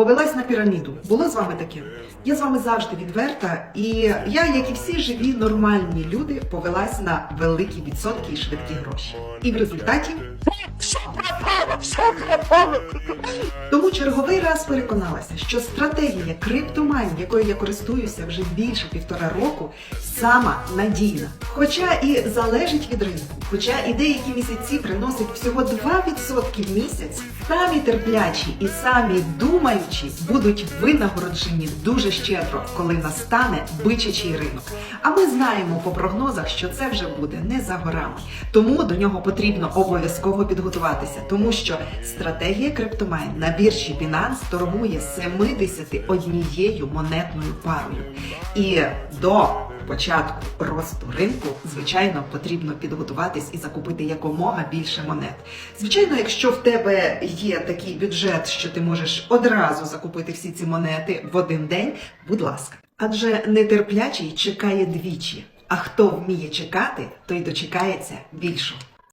Повелась на піраміду. Було з вами таке? Я з вами завжди відверта, і я, як і всі живі нормальні люди, повелась на великі відсотки і швидкі гроші. І в результаті тому черговий раз переконалася, що стратегія криптомайн, якою я користуюся вже більше півтора року, сама надійна. Хоча і залежить від ринку, хоча і деякі місяці приносить всього 2% в місяць, самі терплячі і самі думаючі будуть винагороджені дуже щедро, коли настане бичачий ринок. А ми знаємо по прогнозах, що це вже буде не за горами. Тому до нього потрібно обов'язково підготуватися, тому що стратегія криптомайн на біржі Binance торгує 71 монетною парою. І до початку росту ринку, звичайно, потрібно підготуватись і закупити якомога більше монет. Звичайно, якщо в тебе є такий бюджет, що ти можеш одразу закупити всі ці монети в один день, будь ласка. Адже нетерплячий чекає двічі. А хто вміє чекати, той дочекається більшого.